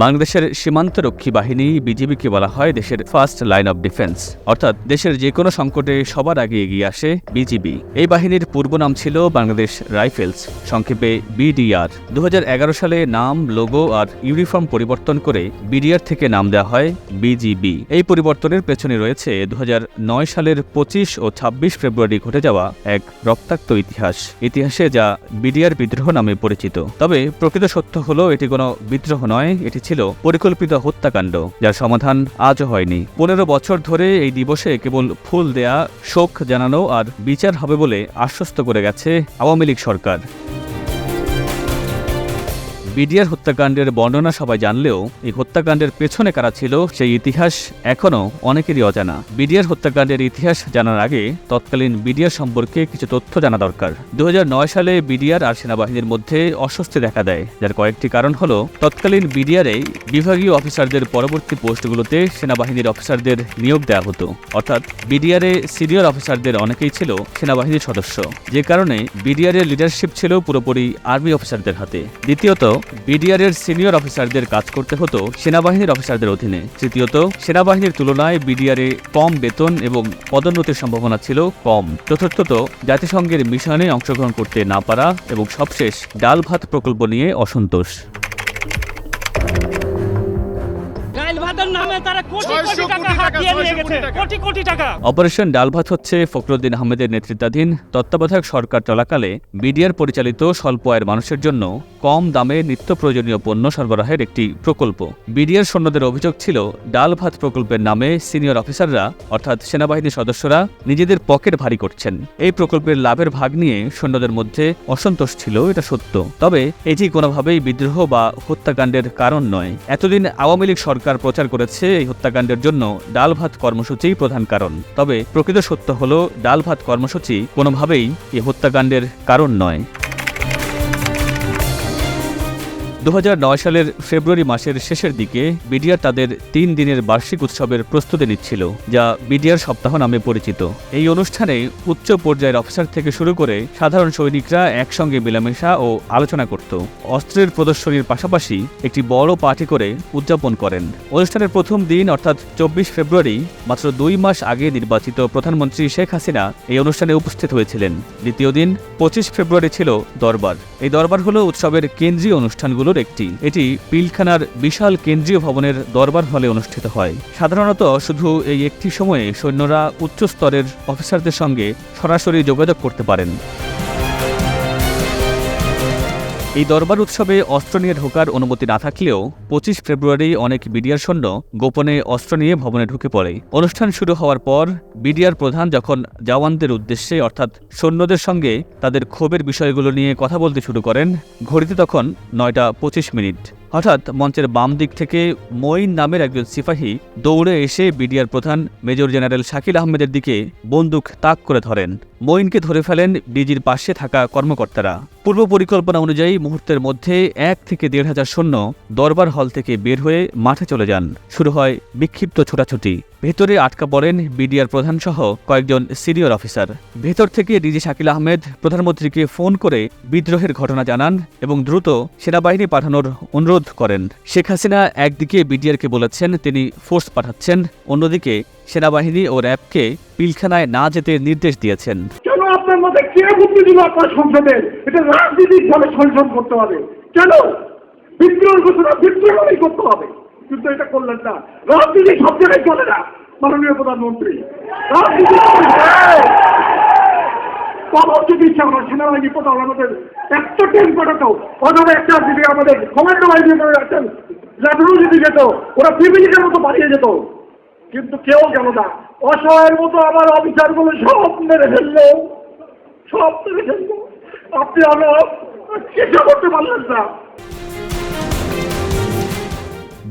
বাংলাদেশের সীমান্তরক্ষী বাহিনী বিজিবিকে বলা হয় দেশের ফার্স্ট লাইন অব ডিফেন্স। অর্থাৎ দেশের যে কোনো সংকটে সবার আগে এগিয়ে আসে বিজিবি। এই বাহিনীর পূর্ব নাম ছিল বাংলাদেশ রাইফেলস, সংক্ষেপে বিডিআর। দুহাজার এগারো সালে নাম, লোগো আর ইউনিফর্ম পরিবর্তন করে বিডিআর থেকে নাম দেওয়া হয় বিজিবি। এই পরিবর্তনের পেছনে রয়েছে দু হাজার নয় সালের পঁচিশ ও ২৬ ফেব্রুয়ারি ঘটে যাওয়া এক রক্তাক্ত ইতিহাস। ইতিহাসে যা বিডিআর বিদ্রোহ নামে পরিচিত। তবে প্রকৃত সত্য হলো, এটি কোনো বিদ্রোহ নয়, এটি ছিল পরিকল্পিত হত্যাকাণ্ড, যার সমাধান আজও হয়নি। পনেরো বছর ধরে এই দিবসে কেবল ফুল দেয়া, শোক জানানো আর বিচার হবে বলে আশ্বস্ত করে গেছে আওয়ামী লীগ সরকার। বিডিআর হত্যাকাণ্ডের বর্ণনা সবাই জানলেও এই হত্যাকাণ্ডের পেছনে কারা ছিল সেই ইতিহাস এখনও অনেকেরই অজানা। বিডিআর হত্যাকাণ্ডের ইতিহাস জানার আগে তৎকালীন বিডিআর সম্পর্কে কিছু তথ্য জানা দরকার। দু হাজার নয় সালে বিডিআর আর সেনাবাহিনীর মধ্যে অস্বস্তি দেখা দেয়, যার কয়েকটি কারণ হল, তৎকালীন বিডিআরে বিভাগীয় অফিসারদের পরবর্তী পোস্টগুলোতে সেনাবাহিনীর অফিসারদের নিয়োগ দেওয়া হতো। অর্থাৎ বিডিআরে সিনিয়র অফিসারদের অনেকেই ছিল সেনাবাহিনীর সদস্য। যে কারণে বিডিআরের লিডারশিপ ছিল পুরোপুরি আর্মি অফিসারদের হাতে। দ্বিতীয়ত বিডিআর এর সিনিয়র অফিসারদের কাজ করতে হতো সেনাবাহিনীর অফিসারদের অধীনে। তৃতীয়ত, সেনাবাহিনীর তুলনায় বিডিআরে কম বেতন এবং পদোন্নতির সম্ভাবনা ছিল কম। চতুর্থত, জাতিসংঘের মিশনে অংশগ্রহণ করতে না পারা এবং সবশেষ ডাল ভাত প্রকল্প নিয়ে অসন্তোষ। ভাতের নামে তারা কোটি কোটি টাকা হাতিয়ে নিয়ে গেছে। কোটি কোটি টাকা। অপারেশন ডালভাত হচ্ছে ফখরুদ্দিন আহমেদের নেতৃত্বাধীন তত্ত্বাবধায়ক সরকার চলাকালে বিডিআর পরিচালিত স্বল্প আয়ের মানুষের জন্য কম দামে নিত্য প্রয়োজনীয় পণ্য সরবরাহের একটি প্রকল্প। বিডিআর সৈন্যদের অভিযোগ ছিল ডাল ভাত প্রকল্পের নামে সিনিয়র অফিসাররা অর্থাৎ সেনাবাহিনীর সদস্যরা নিজেদের পকেট ভারী করছেন। এই প্রকল্পের লাভের ভাগ নিয়ে সৈন্যদের মধ্যে অসন্তোষ ছিল এটা সত্য। তবে এটি কোনোভাবেই বিদ্রোহ বা হত্যাকাণ্ডের কারণ নয়। এতদিন আওয়ামী লীগ সরকার প্রচার করেছে এই হত্যাকাণ্ডের জন্য ডাল ভাত কর্মসূচি প্রধান কারণ। তবে প্রকৃত সত্য হল ডাল ভাত কর্মসূচি কোনোভাবেই এই হত্যাকাণ্ডের কারণ নয়। দু হাজার নয় সালের ফেব্রুয়ারি মাসের শেষের দিকে বিডিআর তাদের তিন দিনের বার্ষিক উৎসবের প্রস্তুতি নিচ্ছিল, যা বিডিআর সপ্তাহ নামে পরিচিত। এই অনুষ্ঠানে উচ্চ পর্যায়ের অফিসার থেকে শুরু করে সাধারণ সৈনিকরা একসঙ্গে মেলামেশা ও আলোচনা করত। অস্ত্রের প্রদর্শনীর পাশাপাশি একটি বড় পার্টি করে উদযাপন করেন। অনুষ্ঠানের প্রথম দিন, অর্থাৎ চব্বিশ ফেব্রুয়ারি, মাত্র দুই মাস আগে নির্বাচিত প্রধানমন্ত্রী শেখ হাসিনা এই অনুষ্ঠানে উপস্থিত হয়েছিলেন। দ্বিতীয় দিন, পঁচিশ ফেব্রুয়ারি ছিল দরবার। এই দরবার হলো উৎসবের কেন্দ্রীয় অনুষ্ঠানগুলোর একটি। এটি পিলখানার বিশাল কেন্দ্রীয় ভবনের দরবার হলে অনুষ্ঠিত হয়। সাধারণত শুধু এই একটি সময়ে সৈন্যরা উচ্চ স্তরের অফিসারদের সঙ্গে সরাসরি যোগাযোগ করতে পারেন। এই দরবার উৎসবে অস্ত্র নিয়ে ঢোকার অনুমতি না থাকলেও পঁচিশ ফেব্রুয়ারি অনেক বিডিআর সৈন্য গোপনে অস্ত্র নিয়ে ভবনে ঢুকে পড়ে। অনুষ্ঠান শুরু হওয়ার পর বিডিআর প্রধান যখন জওয়ানদের উদ্দেশ্যে অর্থাৎ সৈন্যদের সঙ্গে তাদের ক্ষোভের বিষয়গুলো নিয়ে কথা বলতে শুরু করেন, ঘড়িতে তখন নয়টা পঁচিশ মিনিট। হঠাৎ মঞ্চের বাম দিক থেকে মঈন নামের একজন সিপাহী দৌড়ে এসে বিডিআর প্রধান মেজর জেনারেল শাকিল আহমেদের দিকে বন্দুক তাক করে ধরেন। মঈনকে ধরে ফেলেন ডিজির পাশে থাকা কর্মকর্তারা। পূর্ব পরিকল্পনা অনুযায়ী মুহূর্তের মধ্যে এক থেকে দেড় হাজার সৈন্য দরবার হল থেকে বের হয়ে মাঠে চলে যান। শুরু হয় বিক্ষিপ্ত ছোটাছুটি। ভেতরে আটকা পড়েন বিডিআর প্রধান সহ কয়েকজন সিনিয়র অফিসার। ভেতর থেকে ডিজি শাকিল আহমেদ প্রধানমন্ত্রীকে ফোন করে বিদ্রোহের ঘটনা জানান এবং দ্রুত সেনাবাহিনী পাঠানোর অনুরোধ করেন। শেখ হাসিনা একদিকে বিডিআরকে বলেছেন তিনি ফোর্স পাঠাচ্ছেন, অন্যদিকে সেনাবাহিনী ও র্যাবকে পিলখানায় না যেতে নির্দেশ দিয়েছেন। কেন আপনার মধ্যে কে বুদ্ধি দিল আপনার সংসদে? এটা সংসদ করতে হবে। কেন? বিদ্রোহ ঘোষণা বিদ্রোহই করতে হবে। কিন্তু এটা করলেন না। রাজনীতি সব জায়গায় চলে না, মাননীয় প্রধানমন্ত্রী। রাজনীতি যদি কোথাও আমাদের অথবা একটা যদি আমাদের যদি ওরা মতো যেত। কিন্তু কেউ গেল না। অসহায়ের মতো আমার অফিসারগুলো সব মেরে ফেলল। সব মেরে ফেলল। আপনি আমার কিছু করতে পারলেন না।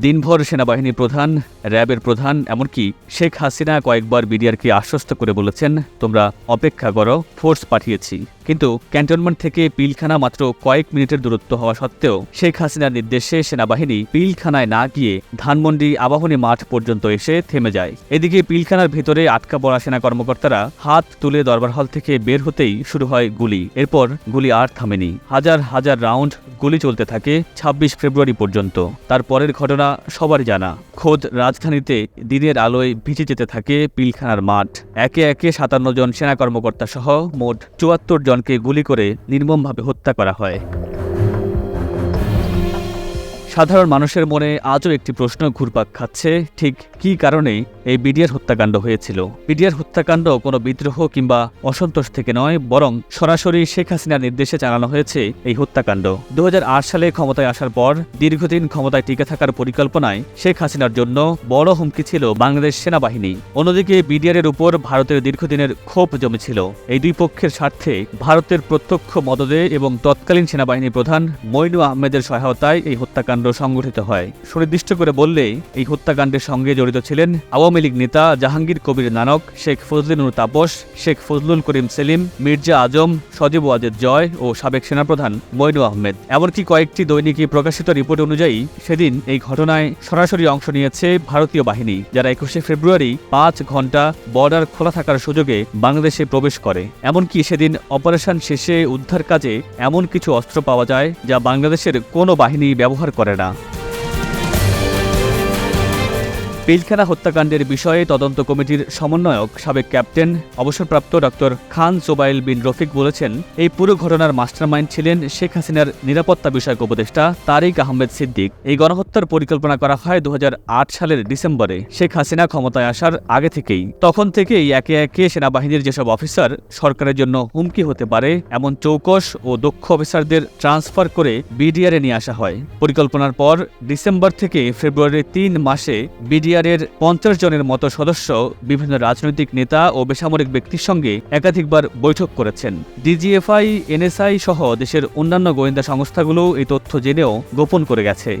দিনভর সেনাবাহিনী প্রধান, র্যাবের প্রধান, এমনকি শেখ হাসিনা কয়েকবার বিডিআরকে আশ্বস্ত করে বলেছেন, তোমরা অপেক্ষা করো, ফোর্স পাঠিয়েছি। কিন্তু ক্যান্টনমেন্ট থেকে পিলখানা মাত্র কয়েক মিনিটের দূরত্ব হওয়া সত্ত্বেও শেখ হাসিনার নির্দেশে সেনাবাহিনী পিলখানায় না গিয়ে ধানমন্ডি আবাহনী মাঠ পর্যন্ত এসে থেমে যায়। এদিকে পিলখানার ভেতরে আটকা পড়া সেনা কর্মকর্তারা হাত তুলে দরবার হল থেকে বের হতেই শুরু হয় গুলি। এরপর গুলি আর থামেনি। হাজার হাজার রাউন্ড গুলি চলতে থাকে ২৬ ফেব্রুয়ারি পর্যন্ত। তার পরের ঘটনা সবারই জানা। খোদ রাজধানীতে দিনের আলোয় ভিজে যেতে থাকে পিলখানার মাঠ। একে একে সাতান্ন জন সেনা কর্মকর্তা সহ মোট চুয়াত্তর জনকে গুলি করে নির্মমভাবে হত্যা করা হয়। সাধারণ মানুষের মনে আজও একটি প্রশ্ন ঘুরপাক খাচ্ছে, ঠিক কি কারণে এই বিডিআর হত্যাকাণ্ড হয়েছিল? বিডিআর হত্যাকাণ্ড কোনো বিদ্রোহ কিংবা অসন্তোষ থেকে নয়, বরং সরাসরি শেখ হাসিনার নির্দেশে চালানো হয়েছে এই হত্যাকাণ্ড। দু হাজার আট সালে ক্ষমতায় আসার পর দীর্ঘদিন ক্ষমতায় টিকে থাকার পরিকল্পনায় শেখ হাসিনার জন্য বড় হুমকি ছিল বাংলাদেশ সেনাবাহিনী। অন্যদিকে বিডিআরের উপর ভারতের দীর্ঘদিনের ক্ষোভ জমেছিল। এই দুই পক্ষের স্বার্থে ভারতের প্রত্যক্ষ মদদে এবং তৎকালীন সেনাবাহিনী প্রধান মইনু আহমেদের সহায়তায় এই হত্যাকাণ্ড সংগঠিত হয়। সুনির্দিষ্ট করে বললে এই হত্যাকাণ্ডের সঙ্গে জড়িত ছিলেন আওয়ামী লীগ নেতা জাহাঙ্গীর কবির নানক, শেখ ফজলিনুর তাপস, শেখ ফজলুল করিম সেলিম, মির্জা আজম, সজীব ওয়াজেদ জয় ও সাবেক সেনাপ্রধান মইনু আহমেদ। এমনকি কয়েকটি দৈনিকে প্রকাশিত রিপোর্ট অনুযায়ী সেদিন এই ঘটনায় সরাসরি অংশ নিয়েছে ভারতীয় বাহিনী, যারা একুশে ফেব্রুয়ারি পাঁচ ঘণ্টা বর্ডার খোলা থাকার সুযোগে বাংলাদেশে প্রবেশ করে। এমনকি সেদিন অপারেশন শেষে উদ্ধার কাজে এমন কিছু অস্ত্র পাওয়া যায় যা বাংলাদেশের কোনো বাহিনী ব্যবহার করে না পিলখানা হত্যাকাণ্ডের বিষয়ে তদন্ত কমিটির সমন্বয়ক সাবেক ক্যাপ্টেন, অবসরপ্রাপ্ত ডক্টর খান সোবাইল বিন রফিক বলেছেন, এই পুরো ঘটনার মাস্টারমাইন্ড ছিলেন শেখ হাসিনার নিরাপত্তা বিষয়ক উপদেষ্টা তারিক আহমেদ সিদ্দিক। এই গণহত্যার পরিকল্পনা করা হয় দু হাজার আট সালের ডিসেম্বরে। শেখ হাসিনা ক্ষমতায় আসার আগে থেকেই। তখন থেকেই একে একে সেনাবাহিনীর যেসব অফিসার সরকারের জন্য হুমকি হতে পারে, এমন চৌকস ও দক্ষ অফিসারদের ট্রান্সফার করে বিডিআরে নিয়ে আসা হয়। পরিকল্পনার পর ডিসেম্বর থেকে ফেব্রুয়ারির তিন মাসে বিডিআরের পঞ্চাশ জনের মতো সদস্য বিভিন্ন রাজনৈতিক নেতা ও বেসামরিক ব্যক্তির সঙ্গে একাধিকবার বৈঠক করেছেন। ডিজিএফআই, এনএসআই সহ দেশের অন্যান্য গোয়েন্দা সংস্থাগুলো এই তথ্য জেনেও গোপন করে গেছে।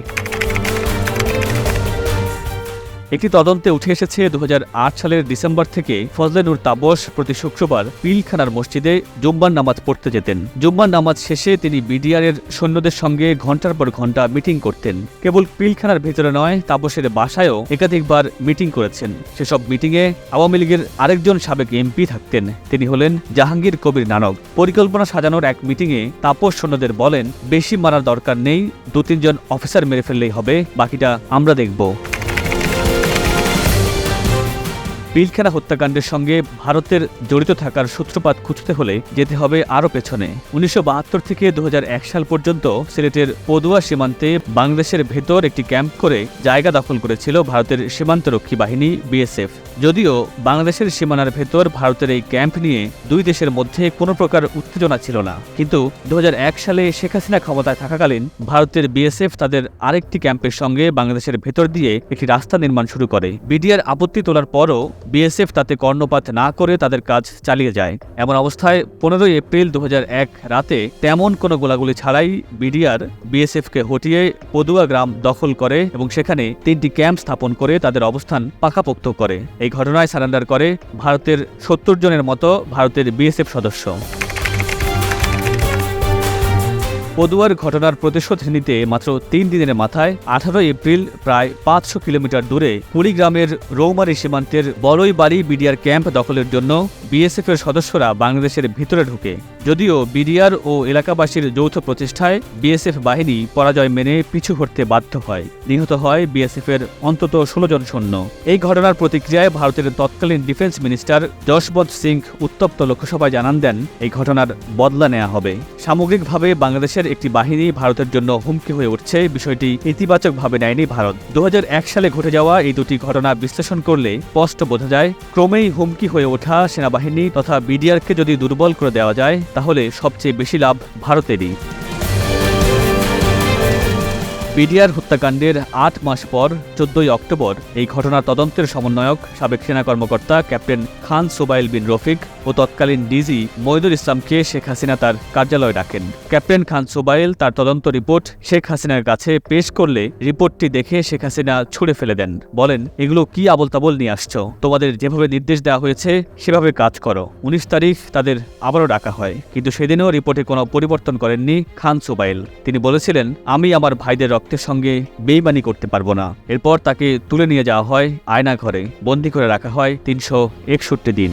একটি তদন্তে উঠে এসেছে দু হাজার আট সালের ডিসেম্বর থেকে ফজলে ফজলেনুর তাবস প্রতি শুক্রবার পিলখানার মসজিদে জুম্বার নামাজ পড়তে যেতেন। জুম্বার নামাজ শেষে তিনি বিডিআর এর সৈন্যদের সঙ্গে ঘণ্টার পর ঘণ্টা মিটিং করতেন। কেবল পিলখানার ভেতরে নয় তাবসের বাসায়ও একাধিকবার মিটিং করেছেন। সেসব মিটিংয়ে আওয়ামী লীগের আরেকজন সাবেক এমপি থাকতেন। তিনি হলেন জাহাঙ্গীর কবির নানক। পরিকল্পনা সাজানোর এক মিটিংয়ে তাপস সৈন্যদের বলেন, বেশি মারার দরকার নেই দু তিনজন অফিসার মেরে ফেললেই হবে, বাকিটা আমরা দেখব। পিলখানা হত্যাকাণ্ডের সঙ্গে ভারতের জড়িত থাকার সূত্রপাত খুঁজতে হলে যেতে হবে আরও পেছনে। উনিশশো বাহাত্তর থেকে দু হাজার এক সাল পর্যন্ত সিলেটের পদুয়া সীমান্তে বাংলাদেশের ভেতর একটি ক্যাম্প করে জায়গা দখল করেছিল ভারতের সীমান্তরক্ষী বাহিনী, বিএসএফ। যদিও বাংলাদেশের সীমানার ভেতর ভারতের এই ক্যাম্প নিয়ে দুই দেশের মধ্যে কোনো প্রকার উত্তেজনা ছিল না। কিন্তু দু হাজার এক সালে শেখ হাসিনা ক্ষমতায় থাকাকালীন ভারতের বিএসএফ তাদের আরেকটি ক্যাম্পের সঙ্গে বাংলাদেশের ভেতর দিয়ে একটি রাস্তা নির্মাণ শুরু করে। বিডিআর আপত্তি তোলার পরও বিএসএফ তাতে কর্ণপাত না করে তাদের কাজ চালিয়ে যায়। এমন অবস্থায় পনেরোই এপ্রিল দু হাজার এক রাতে তেমন কোনো গোলাগুলি ছাড়াই বিডিআর বিএসএফকে হটিয়ে পদুয়া গ্রাম দখল করে এবং সেখানে তিনটি ক্যাম্প স্থাপন করে তাদের অবস্থান পাকাপোক্ত করে। এই ঘটনায় সারেন্ডার করে ভারতের সত্তর জনের মতো ভারতের বিএসএফ সদস্য। পদুয়ার ঘটনার প্রতিশোধ নিতে মাত্র তিন দিনের মাথায় আঠারোই এপ্রিল প্রায় পাঁচশো কিলোমিটার দূরে কুড়িগ্রামের রৌমারি সীমান্তের বড়ই বাড়ি বিডিআর ক্যাম্প দখলের জন্য বিএসএফ এর সদস্যরা বাংলাদেশের ভিতরে ঢুকে। যদিও বিডিআর ও এলাকাবাসীর যৌথ প্রচেষ্টায় বিএসএফ বাহিনী পরাজয় মেনে পিছু হটতে বাধ্য হয়। নিহত হয় বিএসএফ এর অন্তত ষোলো জন সৈন্য। এই ঘটনার প্রতিক্রিয়ায় ভারতের তৎকালীন ডিফেন্স মিনিস্টার যশবন্ত সিং উত্তপ্ত লোকসভায় জানান দেন, এই ঘটনার বদলা নেওয়া হবে। সামগ্রিকভাবে বাংলাদেশের একটি বাহিনী ভারতের জন্য হুমকি হয়ে উঠছে, বিষয়টি ইতিবাচকভাবে নেয়নি ভারত। দু হাজার এক সালে ঘটে যাওয়া এই দুটি ঘটনা বিশ্লেষণ করলে স্পষ্ট বোঝা যায়, ক্রমেই হুমকি হয়ে ওঠা সেনাবাহিনী তথা বিডিআরকে যদি দুর্বল করে দেওয়া যায়, তাহলে সবচেয়ে বেশি লাভ ভারতেরই। বিডিআর হত্যাকাণ্ডের আট মাস পর চোদ্দই অক্টোবর এই ঘটনার তদন্তের সমন্বয়ক সাবেক সেনা কর্মকর্তা ক্যাপ্টেন খান সোবাইল বিন রফিক ও তৎকালীন ডিজি মইদুল ইসলামকে শেখ হাসিনা তার কার্যালয়ে ডাকেন ক্যাপ্টেন খান সোবাইল তার তদন্ত রিপোর্ট শেখ হাসিনার কাছে পেশ করলে রিপোর্টটি দেখে শেখ হাসিনা ছুড়ে ফেলে দেন। বলেন, এগুলো কি আবল তাবল নিয়ে আসছ? তোমাদের যেভাবে নির্দেশ দেওয়া হয়েছে, সেভাবে কাজ করো। উনিশ তারিখ তাদের আবারও ডাকা হয়। কিন্তু সেদিনও রিপোর্টে কোনো পরিবর্তন করেননি খান সোবাইল। তিনি বলেছিলেন, আমি আমার ভাইদের রক্তের সঙ্গে বেইমানি করতে পারব না। এরপর তাকে তুলে নিয়ে যাওয়া হয় আয়না ঘরে বন্দি করে রাখা হয় তিনশো একষট্টি দিন।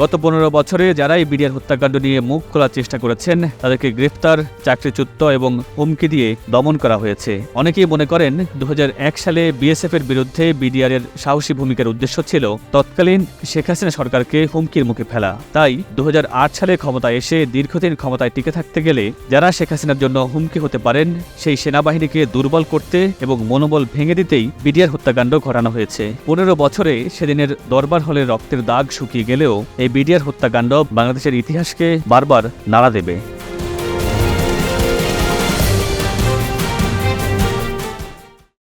গত পনেরো বছরে যারা এই বিডিআর হত্যাকাণ্ড নিয়ে মুখ খোলার চেষ্টা করেছেন, তাদেরকে গ্রেফতার চাকরিচ্যুত এবং হুমকি দিয়ে দমন করা হয়েছে। অনেকেই মনে করেন দু হাজার এক সালে বিএসএফ এর বিরুদ্ধে বিডিআর এর সাহসী ভূমিকার উদ্দেশ্য ছিল তৎকালীন শেখ হাসিনা সরকারকে হুমকির মুখে ফেলা। তাই দু হাজার আট সালে ক্ষমতায় এসে দীর্ঘদিন ক্ষমতায় টিকে থাকতে গেলে যারা শেখ হাসিনার জন্য হুমকি হতে পারেন, সেই সেনাবাহিনীকে দুর্বল করতে এবং মনোবল ভেঙে দিতেই বিডিআর হত্যাকাণ্ড ঘটানো হয়েছে। পনেরো বছরে সেদিনের দরবার হলে রক্তের দাগ শুকিয়ে গেলেও এই বিডিআর হত্যাকাণ্ড বাংলাদেশের ইতিহাসকে বারবার নাড়া দেবে।